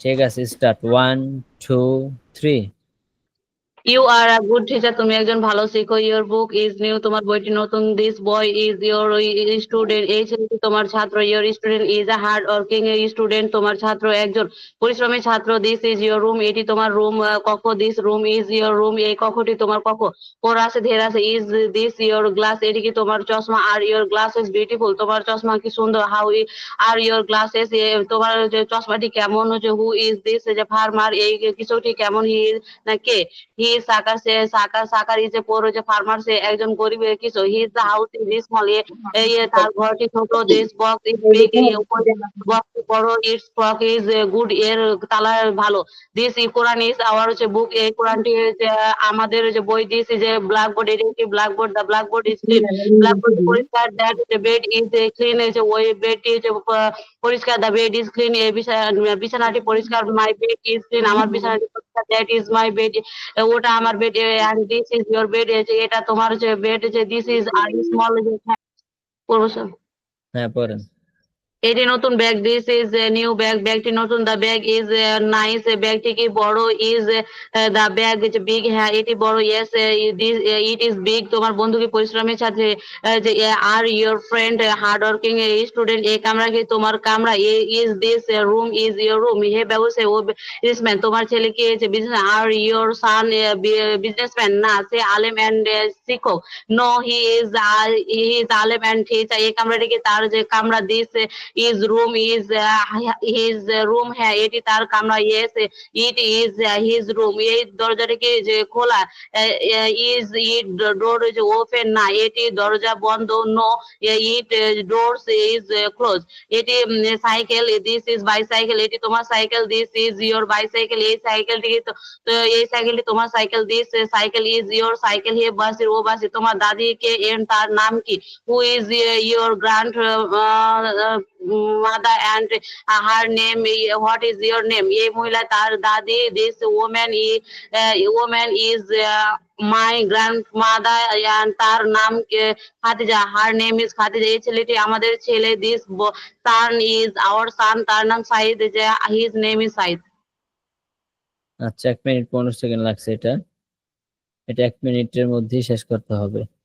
ঠিক আছে start one two three You are a good teacher তুমি একজন ভালো শিক্ষক ইউর বুক ইজ নিউ তোমার বইটি নতুন this boy is your student এই ছেলেটি তোমার ছাত্র your student is a hard working student তোমার ছাত্র একজন পরিশ্রমী ছাত্র দিস ইজ ইউর রুম এটি তোমার রুম কক্ষ this room is your room এই কক্ষটি তোমার কক্ষ ফোর আছে, ধের আছে ইজ দিস ইউর গ্লাস এটি কি তোমার চশমা are your glass is beautiful তোমার চশমা কি সুন্দর হাউ আর ইউর গ্লাসেস তোমার চশমাটি কেমন হচ্ছে হু ইজ দিস যে ফার্মার এই কিছুটি কেমন হি না কে হি এ দ্য ঘরটি ছোট দিস ইজ ইজ গুড এর আমাদের বই। ব্ল্যাকবোর্ড এটি একটি blackboard the blackboard is clean blackboard পরিষ্কার দ্যাট বেড ইজ ক্লিন হচ্ছে ওই বেডটি হচ্ছে পরিষ্কার দ্য বেড ইজ ক্লিন এই বিছানাটি পরিষ্কার মাই বেড ইজ ক্লিন আমার বিছানাটি দ্যাট ইজ মাই বেড ওটা আমার bed and this is your bed এটা তোমার হচ্ছে বেড যে দিস ইজ আর স্মল যে হ্যাঁ পড়েন। এটি নতুন bag this is new bag ব্যাগটি নতুন দ্য ব্যাগ ইজ নাইস ব্যাগটি কি বড় is the bag is big হ্যাঁ এটি বড় ইয়েস ইট ইজ বিগ তোমার বন্ধু কি পরিশ্রমী ছাত্রী আহ, যে are your friend hard working student এই কামরা কি তোমার কামরা is this room is your room হে ব্যবসায় ও বিজনেসম্যান তোমার ছেলে কি হয়েছে business are your son businessman না সে আলেম অ্যান্ড শিক্ষক no he is he is alem and teacher এই কামরাটি কি তার যে কামরা this is room is his room হ্যাঁ এটি তার কামরা yes it is his room এই দরজাটি কি খোলা is it door is open না এটি দরজা বন্ধ no it doors is close এটি সাইকেল দিস ইজ বাইসাইকেল এটি তোমার cycle this is your bicycle এই সাইকেলটি কি তো- এই সাইকেলটি তোমার cycle this cycle is your cycle হে বাস ও বাস তোমার দাদিকে এন তার নাম কি who is your grandmother and her name what is your name এই মহিলা তার দাদি দিস ওম্যান ই woman is my grandmother তার নাম কে- Khadija. Her name is Khadija. এই ছেলেটি আমাদের ছেলে this son is our son তার নাম Sayeed his name is Sayeed. আচ্ছা এক মিনিট, পনেরো সেকেন্ড লাগছে এটা। এটা এক মিনিটের মধ্যেই শেষ করতে হবে।